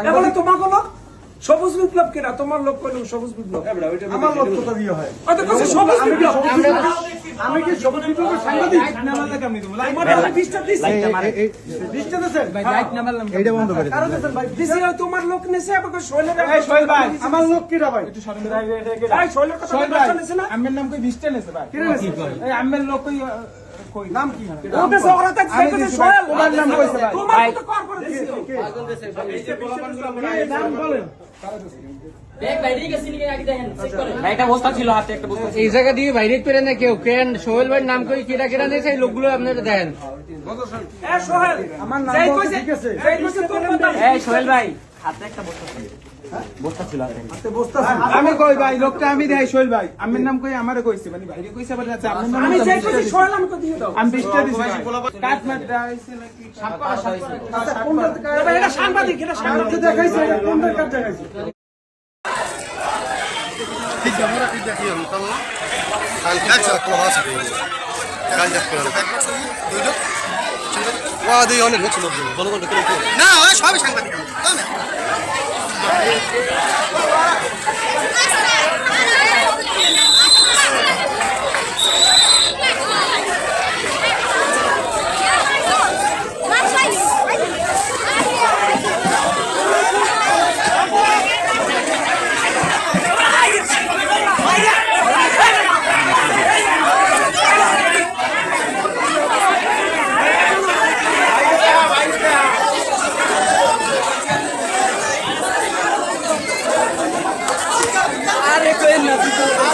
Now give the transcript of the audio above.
এবারে তোমার কোনো? সবুজ বিপ্লব কিনা? তোমার লক্ষ্য হলো সবুজ বিপ্লব। আমার লক্ষ্যটা দিয়ে হয়? আচ্ছা, কাছে সবুজ বিপ্লব? তোমার লোক নেছে আমাকে শৈলের আমার লোক কি রা ভাই শৈলের কথা আমের নাম কি ডিস্টার নেছে ভাই? কি আমের লোক নাম কি? এই জায়গা দিয়ে বাইরে করে না কেউ কেন সোহেল ভাইয়ের নাম করে কেরা কেরা নিয়েছে এই লোকগুলো আপনারা দেন সোহেল ভাই হাতে একটা বস্তু বস্তা ছিল বস্তা আমি কই ভাই লোকটা আমি দেই শৈল ভাই। আমার নাম কই? আমারে কইছে মানে ভাইরে কইছে বলে আচ্ছা আপনার নাম আমি চাই কইছি শৈল আমি তো দিয়ে দাও। আমি 20টা দিছি কাট মার দাইছে নাকি? সাপা আচ্ছা কোনটা কাট এটা সাংবাদিক এটা সাংবাদিক। দেখাইছে এটা কোনটা কাট দেখাইছে ঠিক আমরা ঠিক দেখি আমি তো কাল কাছে তো হাসি কাল দেখতে দুইটা ওয়া দেই অনেক হচ্ছে লোক বলো না সবই সাংবাদিক। Hey! না